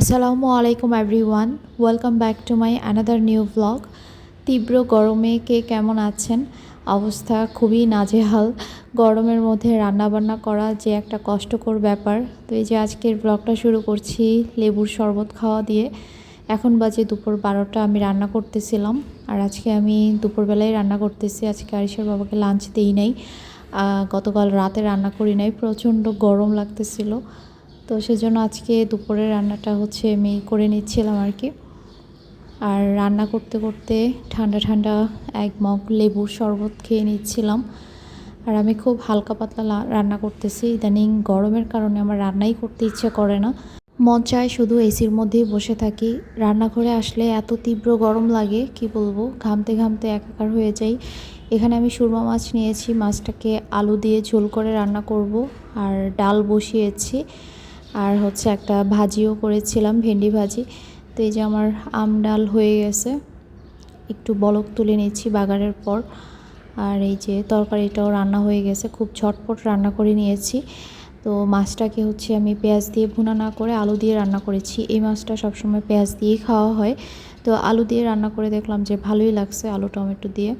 আসসালামু আলাইকুম everyone welcome back to my another new blog তীব্র গরমে কে কেমন আছেন? অবস্থা খুবই নাজেহাল। গরমের মধ্যে রান্নাবান্না করা যে একটা কষ্টকর ব্যাপার। তো এই যে আজকের ব্লগটা শুরু করছি লেবুর শরবত খাওয়া দিয়ে। এখন বাজে দুপুর বারোটা, আমি রান্না করতেছিলাম। আর আজকে আমি দুপুরবেলায় রান্না করতেছি। আজকে আরিশার বাবাকে লাঞ্চ দিই নাই। গতকাল রাতে রান্না করি নাই। প্রচণ্ড গরম লাগতেছিল। তো সেজন্য আজকে দুপুরের রান্নাটা হচ্ছে আমি করে নিচ্ছিলাম আর কি। আর রান্না করতে করতে ঠান্ডা ঠান্ডা এক মগ লেবুর শরবত খেয়ে নিচ্ছিলাম। আর আমি খুব হালকা পাতলা রান্না করতেছি। ইদানিং গরমের কারণে আমার রান্নাই করতে ইচ্ছে করে না। মন চায় শুধু এসির মধ্যেই বসে থাকি। রান্নাঘরে আসলে এত তীব্র গরম লাগে, কি বলব? ঘামতে ঘামতে একাকার হয়ে যাই। এখানে আমি সুরমা মাছ নিয়েছি। মাছটাকে আলু দিয়ে ঝোল করে রান্না করব। আর ডাল বসিয়েছি। আর হচ্ছে একটা ভাজিও করেছিলাম, ভেন্ডি ভাজি। তো এই যে আমার আম ডাল হয়ে গেছে, একটু বলক তুলে নিয়েছি বাগারের পর। আর এই যে তরকারিটাও রান্না হয়ে গেছে, খুব ঝটপট রান্না করে নিয়েছি। তো মাছটাকে হচ্ছে আমি পেঁয়াজ দিয়ে ভুনা না করে আলু দিয়ে রান্না করেছি। এই মাছটা সবসময় পেঁয়াজ দিয়েই খাওয়া হয়। তো আলু দিয়ে রান্না করে দেখলাম যে ভালোই লাগছে আলু টমেটো দিয়ে।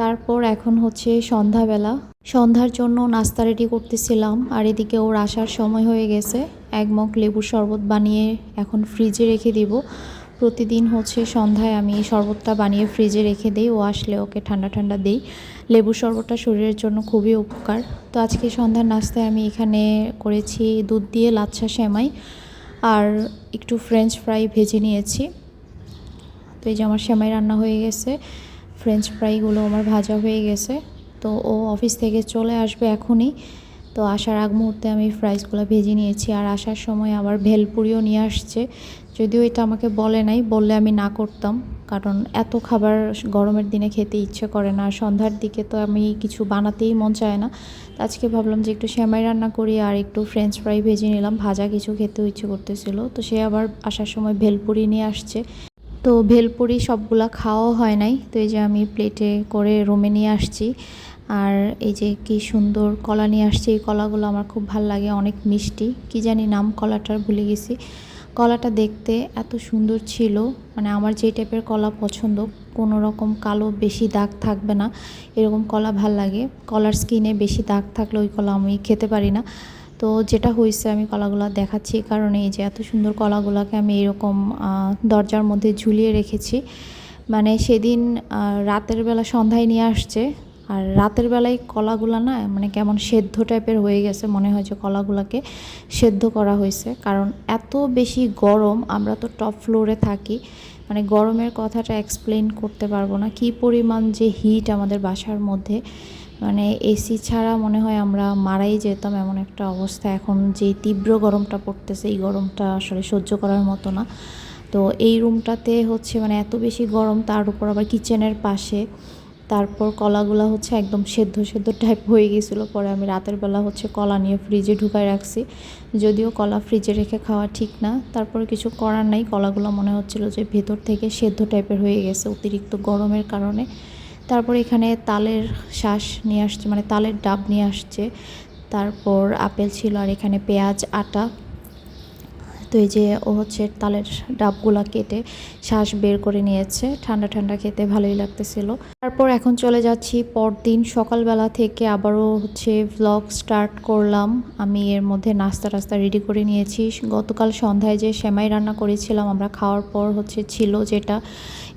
তারপর এখন হচ্ছে সন্ধ্যাবেলা সন্ধ্যার জন্য নাস্তা রেডি করতেছিলাম, আর এদিকে ওর আসার সময় হয়ে গেছে। এক মগ লেবুর শরবত বানিয়ে এখন ফ্রিজে রেখে দিব। প্রতিদিন হচ্ছে সন্ধ্যায় আমি শরবতটা বানিয়ে ফ্রিজে রেখে দিই, ও আসলে ওকে ঠান্ডা ঠান্ডা দিই। লেবুর শরবতটা শরীরের জন্য খুবই উপকার। তো আজকে সন্ধ্যার নাস্তায় আমি এখানে করেছি দুধ দিয়ে লাচ্ছা সেমাই, আর একটু ফ্রেঞ্চ ফ্রাই ভেজে নিয়েছি। তো এই যে আমার সেমাই রান্না হয়ে গেছে ফ্রেঞ্চ ফ্রাইগুলো আমার ভাজা হয়ে গেছে। তো ও অফিস থেকে চলে আসবে এখনই। তো আসার আগ মুহূর্তে আমি ফ্রাইসগুলো ভেজে নিয়েছি আর আসার সময় আবার ভেলপুরিও নিয়ে আসছে। যদিও এটা আমাকে বলে নাই, বললে আমি না করতাম। কারণ এত খাবার গরমের দিনে খেতে ইচ্ছে করে না। সন্ধ্যার দিকে তো আমি কিছু বানাতেই মন চায় না। আজকে ভাবলাম যে একটু সেমাই রান্না করি আর একটু ফ্রেঞ্চ ফ্রাই ভেজে নিলাম। ভাজা কিছু খেতেও ইচ্ছে করতেছিল। তো সে আবার আসার সময় ভেলপুরি নিয়ে আসছে। তো ভেলপুরি সবগুলা খাওয়াও হয় নাই। তো এই যে আমি প্লেটে করে রুমে নিয়ে আসছি। আর এই যে কি সুন্দর কলা নিয়ে আসছে, এই কলাগুলো আমার খুব ভালো লাগে, অনেক মিষ্টি। কি জানি নাম কলাটার ভুলে গেছি। কলাটা দেখতে এত সুন্দর ছিল মানে আমার যে টাইপের কলা পছন্দ, কোনো রকম কালো বেশি দাগ থাকবে না, এরকম কলা ভালো লাগে। কলার স্কিনে বেশি দাগ থাকলে ওই কলা আমি খেতে পারি না। তো যেটা হয়েছে, আমি কলাগুলো দেখাচ্ছি এই কারণে এই যে এত সুন্দর কলাগুলোকে আমি এরকম দরজার মধ্যে ঝুলিয়ে রেখেছি। মানে সেদিন রাতের বেলা সন্ধ্যায় নিয়ে আসছে আর রাতের বেলায় কলাগুলো না মানে কেমন সেদ্ধ টাইপের হয়ে গেছে, মনে হয় যে কলাগুলোকে সেদ্ধ করা হয়েছে। কারণ এত বেশি গরম, আমরা তো টপ ফ্লোরে থাকি মানে গরমের কথাটা এক্সপ্লেন করতে পারব না। কি পরিমাণ যে হিট আমাদের বাসার মধ্যে মানে এসি ছাড়া মনে হয় আমরা মারাই যেতাম এমন একটা অবস্থা। এখন যে তীব্র গরমটা পড়তেছে, এই গরমটা আসলে সহ্য করার মতো না। তো এই রুমটাতে হচ্ছে মানে এত বেশি গরম, তার উপর আবার কিচেনের পাশে তারপর কলাগুলো হচ্ছে একদম সেদ্ধ সেদ্ধ টাইপ হয়ে গেছিল। পরে আমি রাতের বেলা হচ্ছে কলা নিয়ে ফ্রিজে ঢুকায় রাখছি। যদিও কলা ফ্রিজে রেখে খাওয়া ঠিক না, তারপরে কিছু করার নাই। কলাগুলো মনে হচ্ছিল যে ভেতর থেকে সেদ্ধ টাইপের হয়ে গেছে অতিরিক্ত গরমের কারণে। তারপর এখানে তালের শ্বাস নিয়ে আসছে মানে তালের ডাব নিয়ে আসছে। তারপর আপেল ছিল আর এখানে পেঁয়াজ, আটা। তো এই যে ও হচ্ছে তালের ডাবগুলা কেটে শ্বাস বের করে নিয়েছে। ঠান্ডা ঠান্ডা খেতে ভালোই লাগতেছিল। তারপর এখন চলে যাচ্ছি পরদিন সকালবেলা থেকে আবারও হচ্ছে ভ্লগ স্টার্ট করলাম। আমি এর মধ্যে নাস্তা, টাস্তা রেডি করে নিয়েছি। গতকাল সন্ধ্যায় যে সেমাই রান্না করেছিলাম, আমরা খাওয়ার পর হচ্ছে ছিল যেটা,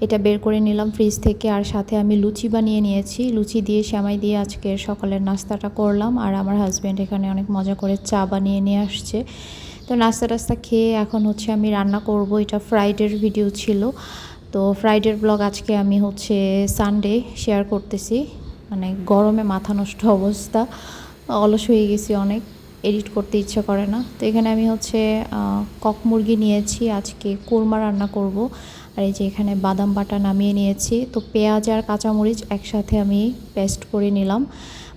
এটা বের করে নিলাম ফ্রিজ থেকে। আর সাথে আমি লুচি বানিয়ে নিয়েছি। লুচি দিয়ে, সেমাই দিয়ে আজকে সকালের নাস্তাটা করলাম। আর আমার হাজব্যান্ড এখানে অনেক মজা করে চা বানিয়ে নিয়ে আসছে। তো নাস্তা টাস্তা খেয়ে এখন হচ্ছে আমি রান্না করব। এটা ফ্রাইডের ভিডিও ছিল। তো ফ্রাইডের ব্লগ আজকে আমি হচ্ছে সানডে শেয়ার করতেছি। মানে গরমে মাথা নষ্ট অবস্থা। অলস হয়ে গেছি অনেক। এডিট করতে ইচ্ছা করে না। তো এখানে আমি হচ্ছে কক মুরগি নিয়েছি। আজকে কোরমা রান্না করব। আর এই যে এখানে বাদাম বাটা নামিয়ে নিয়েছি। তো পেঁয়াজ আর কাঁচামরিচ একসাথে আমি পেস্ট করে নিলাম।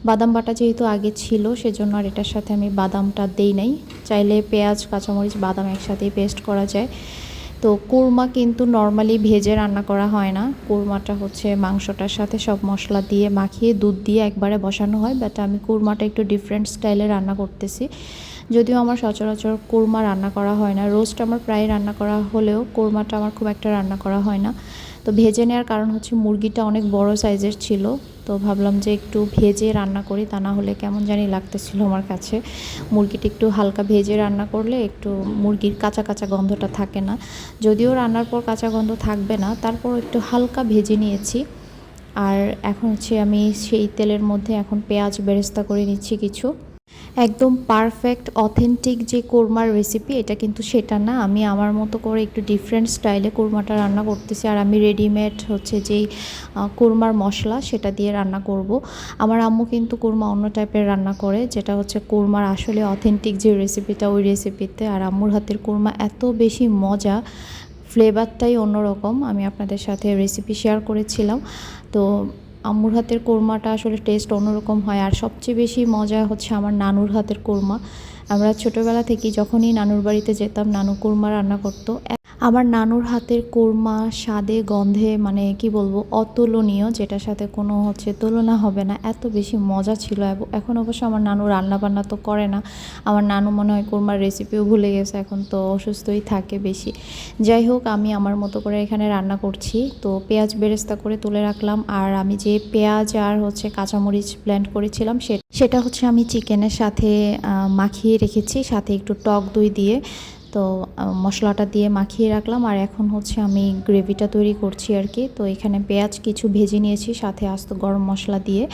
বাদাম বাটা যেহেতু আগে ছিল, সেজন্য আর এটার সাথে আমি বাদামটা দেই নাই। চাইলে পেঁয়াজ, কাঁচামরিচ, বাদাম একসাথেই পেস্ট করা যায়। তো কোরমা কিন্তু নর্মালি ভেজে রান্না করা হয় না। কোরমাটা হচ্ছে মাংসটার সাথে সব মশলা দিয়ে মাখিয়ে দুধ দিয়ে একবারে বসানো হয় বাট আমি কোরমাটা একটু ডিফারেন্ট স্টাইলে রান্না করতেছি। যদিও আমার সচরাচর কোরমা রান্না করা হয় না। রোস্ট আমার প্রায় রান্না করা হলেও কোরমাটা আমার খুব একটা রান্না করা হয় না। তো ভেজে নেওয়ার কারণ হচ্ছে মুরগিটা অনেক বড় সাইজের ছিল। তো ভাবলাম যে একটু ভেজে রান্না করি, তা না হলে কেমন জানি লাগতেছিল আমার কাছে। মুরগিটা একটু হালকা ভেজে রান্না করলে একটু মুরগির কাঁচা কাঁচা গন্ধটা থাকে না। যদিও রান্নার পর কাঁচা গন্ধ থাকবে না তারপর একটু হালকা ভেজে নিয়েছি। আর এখন হচ্ছে আমি সেই তেলের মধ্যে এখন পেঁয়াজ বেরেস্তা করে নিচ্ছি কিছু। একদম পারফেক্ট অথেন্টিক যে কোরমার রেসিপি এটা কিন্তু সেটা না। আমি আমার মতো করে একটু ডিফারেন্ট স্টাইলে কোরমাটা রান্না করতেছি, আর আমি রেডিমেড হচ্ছে যেই কোরমার মশলা, সেটা দিয়ে রান্না করব। আমার আম্মু কিন্তু কোরমা অন্য টাইপের রান্না করে, যেটা হচ্ছে কোরমার আসলে অথেন্টিক যে রেসিপিটা ওই রেসিপিতে আর আম্মুর হাতের কোরমা এত বেশি মজা ফ্লেভারটাই অন্যরকম। আমি আপনাদের সাথে রেসিপি শেয়ার করেছিলাম। তো আম্মুর হাতের কোরমাটা আসলে টেস্ট অন্যরকম হয়। আর সবচেয়ে বেশি মজা হচ্ছে আমার নানুর হাতের কোরমা। আমরা ছোটোবেলা থেকেই যখনই নানুর বাড়িতে যেতাম, নানু কোরমা রান্না করতো। আমার নানুর হাতের কোরমা, স্বাদে, গন্ধে মানে কি বলব, অতুলনীয়, যেটার সাথে কোনো হচ্ছে তুলনা হবে না। এত বেশি মজা ছিল এখন অবশ্য আমার নানু রান্না বান্না তো করে না। আমার নানু মনে হয় কোরমার রেসিপিও ভুলে গেছে, এখন তো অসুস্থই থাকে বেশি। যাই হোক, আমি আমার মতো করে এখানে রান্না করছি। তো পেঁয়াজ বেরেস্তা করে তুলে রাখলাম, আর আমি যে পেঁয়াজ আর হচ্ছে কাঁচামরিচ ব্লেন্ড করেছিলাম সেটা হচ্ছে আমি চিকেনের সাথে মাখিয়ে রেখেছি, সাথে একটু টক দই দিয়ে। তো মশলাটা দিয়ে মাখিয়ে রাখলাম আর এখন হচ্ছে আমি গ্রেভিটা তৈরি করছি আর কি। তো এখানে পেঁয়াজ কিছু ভেজে নিয়েছি, সাথে আস্ত গরম মশলা দিয়ে।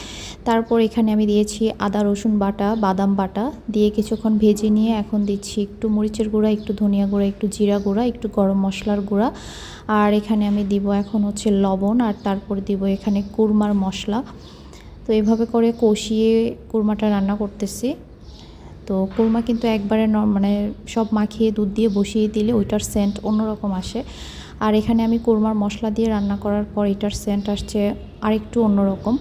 তারপর এখানে আমি দিয়েছি আদা, রসুন বাটা, বাদাম বাটা। দিয়ে কিছুক্ষণ ভেজে নিয়ে এখন দিচ্ছি একটু মরিচের গুঁড়া, একটু ধনিয়া গুঁড়া, একটু জিরা গুঁড়া, একটু গরম মশলার গুঁড়া। আর এখানে আমি দিব এখন হচ্ছে লবণ আর তারপর দিব এখানে কুরমার মশলা। তো এভাবে করে কষিয়ে কুরমাটা রান্না করতেছি। তো কোরমা কিন্তু একবারে মানে সব মাখিয়ে দুধ দিয়ে বসিয়ে দিলে ওইটার সেন্ট অন্যরকম আসে। আর এখানে আমি কোরমার মশলা দিয়ে রান্না করার পর এটার সেন্ট আসছে আরেকটু অন্যরকম।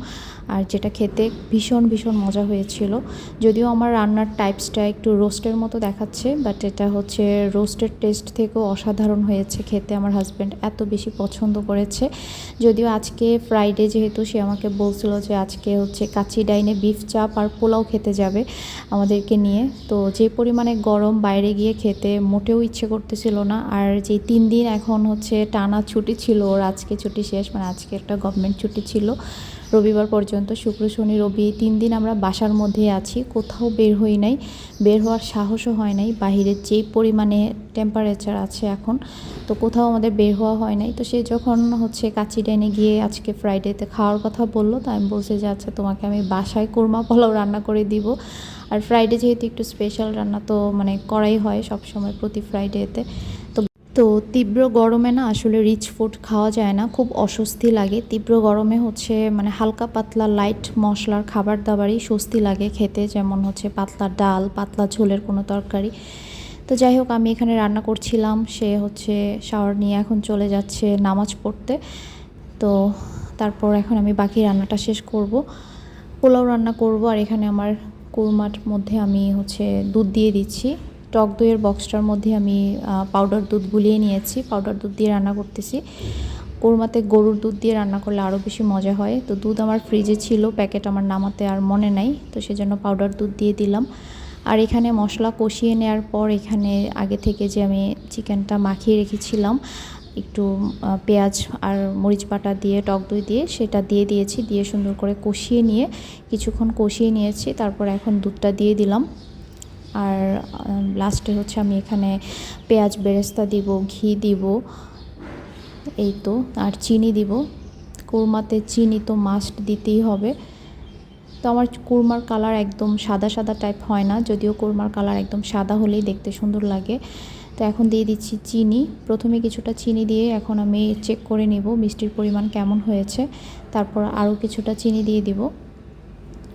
আর যেটা খেতে ভীষণ ভীষণ মজা হয়েছিল। যদিও আমার রান্নার টাইপসটা একটু রোস্টের মতো দেখাচ্ছে বাট এটা হচ্ছে রোস্টের টেস্ট থেকেও অসাধারণ হয়েছে খেতে আমার হাজব্যান্ড এত বেশি পছন্দ করেছে। যদিও আজকে ফ্রাইডে যেহেতু, সে আমাকে বলছিল যে আজকে হচ্ছে কাচি ডাইনে বিফ চাপ আর পোলাও খেতে যাবে আমাদেরকে নিয়ে। তো যে পরিমাণে গরম বাইরে গিয়ে খেতে মোটেও ইচ্ছে করতেছিল না। আর যে তিন দিন এখন হচ্ছে টানা ছুটি ছিল, ওর আজকে ছুটি শেষ মানে আজকে একটা গভর্নমেন্ট ছুটি ছিল। রবিবার পর্যন্ত, শুক্র, শনি, রবি তিন দিন আমরা বাসার মধ্যে আছি। কোথাও বের হই নাই। বের হওয়ার সাহসও হয় নাই। বাহিরের যেই পরিমাণে টেম্পারেচার আছে এখন, তো কোথাও আমাদের বের হওয়া হয় নাই। তো সে যখন হচ্ছে কাচি ডাইনে গিয়ে আজকে ফ্রাইডেতে খাওয়ার কথা বলল, তো আমি বলছি যে আচ্ছা তোমাকে আমি বাসায় কোরমা পোলাও রান্না করে দিব। আর ফ্রাইডে যেহেতু একটু স্পেশাল রান্না, তো মানে করাই হয় সব সময় প্রতি ফ্রাইডেতে তো তীব্র গরমে না আসলে রিচ ফুড খাওয়া যায় না, খুব অস্বস্তি লাগে। তীব্র গরমে হচ্ছে মানে হালকা পাতলা লাইট মশলার খাবার দাবারই স্বস্তি লাগে খেতে, যেমন হচ্ছে পাতলা ডাল, পাতলা ঝোলের কোনো তরকারি। তো যাই হোক, আমি এখানে রান্না করছিলাম, সে হচ্ছে শাওয়ার নিয়ে এখন চলে যাচ্ছে নামাজ পড়তে। তো তারপর এখন আমি বাকি রান্নাটা শেষ করব। পোলাও রান্না করব আর এখানে আমার কুরমার মধ্যে আমি হচ্ছে দুধ দিয়ে দিচ্ছি। টক দইয়ের বক্সটার মধ্যে আমি পাউডার দুধ গুলিয়ে নিয়েছি। পাউডার দুধ দিয়ে রান্না করতেছি। কোরমাতে গরুর দুধ দিয়ে রান্না করলে আরও বেশি মজা হয়। তো দুধ আমার ফ্রিজে ছিল প্যাকেট আমার নামাতে আর মনে নাই, তো সেজন্য পাউডার দুধ দিয়ে দিলাম। আর এখানে মশলা কষিয়ে নেওয়ার পর এখানে আগে থেকে যে আমি চিকেনটা মাখিয়ে রেখেছিলাম, একটু পেঁয়াজ আর মরিচ বাটা দিয়ে, টক দই দিয়ে, সেটা দিয়ে দিয়েছি। দিয়ে সুন্দর করে কষিয়ে নিয়ে, কিছুক্ষণ কষিয়ে নিয়েছি। তারপর এখন দুধটা দিয়ে দিলাম। আর লাস্টে হচ্ছে আমি এখানে পেঁয়াজ বেরেস্তা দিব, ঘি দিব, এই তো, আর চিনি দিব। কোরমাতে চিনি তো মাস্ট দিতেই হবে। তো আমার কোরমার কালার একদম সাদা সাদা টাইপ হয় না, যদিও কোরমার কালার একদম সাদা হলেই দেখতে সুন্দর লাগে। তো এখন দিয়ে দিচ্ছি চিনি। প্রথমে কিছুটা চিনি দিয়ে এখন আমি চেক করে নিব মিষ্টির পরিমাণ কেমন হয়েছে। তারপর আরও কিছুটা চিনি দিয়ে দিব।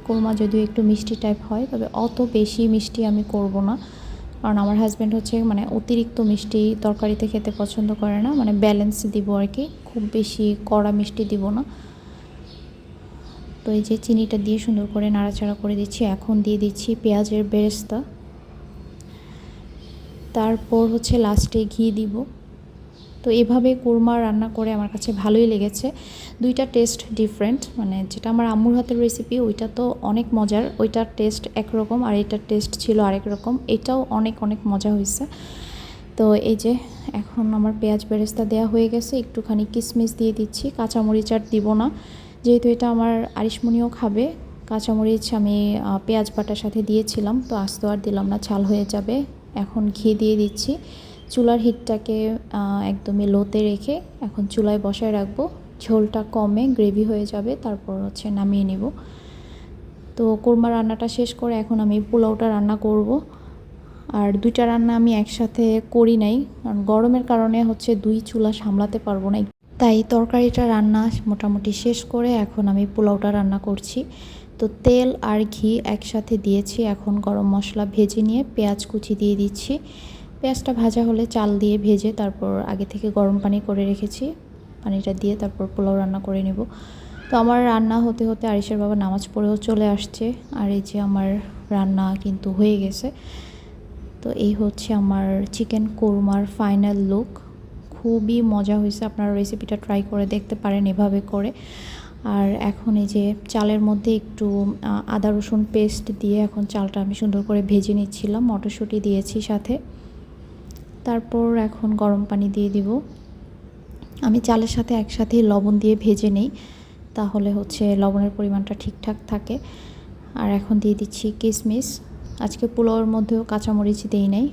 কোরমা যদিও একটু মিষ্টি টাইপ হয়, তবে অত বেশি মিষ্টি আমি করব না। কারণ আমার হাজব্যান্ড হচ্ছে মানে অতিরিক্ত মিষ্টি তরকারিতে খেতে পছন্দ করে না মানে ব্যালেন্স দিব আর কি, খুব বেশি কড়া মিষ্টি দিব না। তো এই যে চিনিটা দিয়ে সুন্দর করে নাড়াচাড়া করে দিচ্ছি, এখন দিয়ে দিচ্ছি পেঁয়াজের বেরেস্তা। তারপর হচ্ছে লাস্টে ঘি দিব। তো এভাবে কোরমা রান্না করে আমার কাছে ভালোই লেগেছে। দুইটা টেস্ট ডিফারেন্ট মানে যেটা আমার আম্মুর হাতের রেসিপি ওইটা তো অনেক মজার। ওইটার টেস্ট একরকম আর এটার টেস্ট ছিল আরেক রকম। এটাও অনেক অনেক মজা হয়েছে। তো এই যে এখন আমার পেঁয়াজ বেরেস্তা দেওয়া হয়ে গেছে। একটুখানি কিশমিশ দিয়ে দিচ্ছি। কাঁচামরিচ আর দিব না। যেহেতু এটা আমার আরিশমণিও খাবে, কাঁচামরিচ আমি পেঁয়াজ বাটার সাথে দিয়েছিলাম। তো আস্ত আর দিলাম না, ছাল হয়ে যাবে। এখন ঘি দিয়ে দিচ্ছি। চুলার হিটটাকে একদমই লোতে রেখে এখন চুলায় বসায় রাখব। ঝোলটা কমে গ্রেভি হয়ে যাবে, তারপর হচ্ছে নামিয়ে নেব। তো কোরমা রান্নাটা শেষ করে এখন আমি পোলাওটা রান্না করব। আর দুইটা রান্না আমি একসাথে করি নাই, কারণ গরমের কারণে হচ্ছে দুই চুলা সামলাতে পারব না। তাই তরকারিটা রান্না মোটামুটি শেষ করে এখন আমি পোলাওটা রান্না করছি। তো তেল আর ঘি একসাথে দিয়েছি, এখন গরম মশলা ভেজে নিয়ে পেঁয়াজ কুচি দিয়ে দিচ্ছি। পেঁয়াজটা ভাজা হলে চাল দিয়ে ভেজে তারপর আগে থেকে গরম পানি করে রেখেছি। পানিটা দিয়ে তারপর পোলাও রান্না করে নেব। তো আমার রান্না হতে হতে আরিসের বাবা নামাজ পড়েও চলে আসছে। আর এই যে আমার রান্না কিন্তু হয়ে গেছে। তো এই হচ্ছে আমার চিকেন কোরমার ফাইনাল লুক। খুবই মজা হয়েছে। আপনারা রেসিপিটা ট্রাই করে দেখতে পারেন এভাবে করে। আর এখন এই যে চালের মধ্যে একটু আদা রসুন পেস্ট দিয়ে এখন চালটা আমি সুন্দর করে ভেজে নিচ্ছিলাম। মটরশুঁটি দিয়েছি সাথে। তারপর এখন গরম পানি দিয়ে দিব। আমি চালের সাথে একসাথেই লবণ দিয়ে ভেজে নেই, তাহলে হচ্ছে লবণের পরিমাণটা ঠিকঠাক থাকে। আর এখন দিয়ে দিচ্ছি কিশমিশ আজকে পোলাওর মধ্যেও কাঁচামরিচ দেই নাই।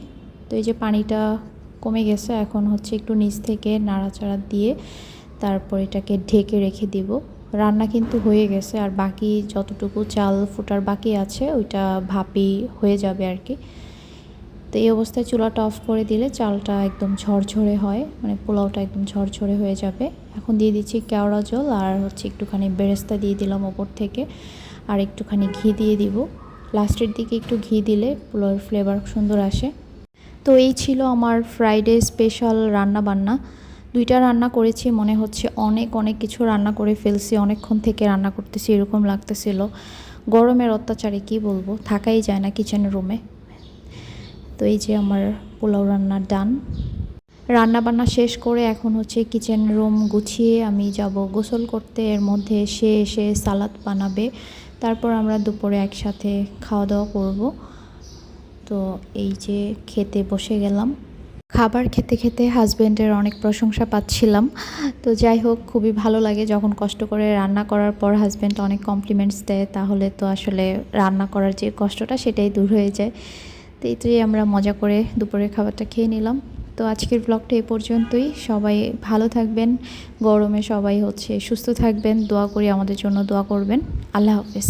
তো এই যে পানিটা কমে গেছে, এখন হচ্ছে একটু নিচ থেকে নাড়াচাড়া দিয়ে তারপর এটাকে ঢেকে রেখে দিব। রান্না কিন্তু হয়ে গেছে, আর বাকি যতটুকু চাল ফোটার বাকি আছে, ওইটা ভাপি হয়ে যাবে আর কি। তো এই অবস্থায় চুলাটা অফ করে দিলে চালটা একদম ঝরঝরে হয় মানে পোলাওটা একদম ঝরঝরে হয়ে যাবে। এখন দিয়ে দিচ্ছি কেওড়া জল আর হচ্ছে একটুখানি বেরেস্তা দিয়ে দিলাম ওপর থেকে আর একটুখানি ঘি দিয়ে দিব। লাস্টের দিকে একটু ঘি দিলে পোলাওয়ের ফ্লেভার সুন্দর আসে। তো এই ছিল আমার ফ্রাইডে স্পেশাল রান্না বান্না দুইটা রান্না করেছি, মনে হচ্ছে অনেক অনেক কিছু রান্না করে ফেলছি, অনেকক্ষণ থেকে রান্না করতেছি, এরকম লাগতেছিল। গরমের অত্যাচারে কি বলব? থাকাই যায় না কিচেন রুমে তো এই যে আমার পোলাও রান্না ডান। রান্না বান্না শেষ করে এখন হচ্ছে কিচেন রুম গুছিয়ে আমি যাব গোসল করতে। এর মধ্যে সে এসে সালাদ বানাবে। তারপর আমরা দুপুরে একসাথে খাওয়া দাওয়া করব। তো এই যে খেতে বসে গেলাম। খাবার খেতে খেতে হাজব্যান্ডের অনেক প্রশংসা পাচ্ছিলাম। তো যাই হোক, খুবই ভালো লাগে যখন কষ্ট করে রান্না করার পর হাজব্যান্ড অনেক কমপ্লিমেন্টস দেয়। তাহলে তো আসলে রান্না করার যে কষ্টটা সেটাই দূর হয়ে যায়। তো এইটাই আমরা মজা করে দুপুরের খাবারটা খেয়ে নিলাম। তো আজকের ব্লগটা এ পর্যন্তই। সবাই ভালো থাকবেন। গরমে সবাই হচ্ছে সুস্থ থাকবেন। দোয়া করি আমাদের জন্য দোয়া করবেন। আল্লাহ হাফেজ।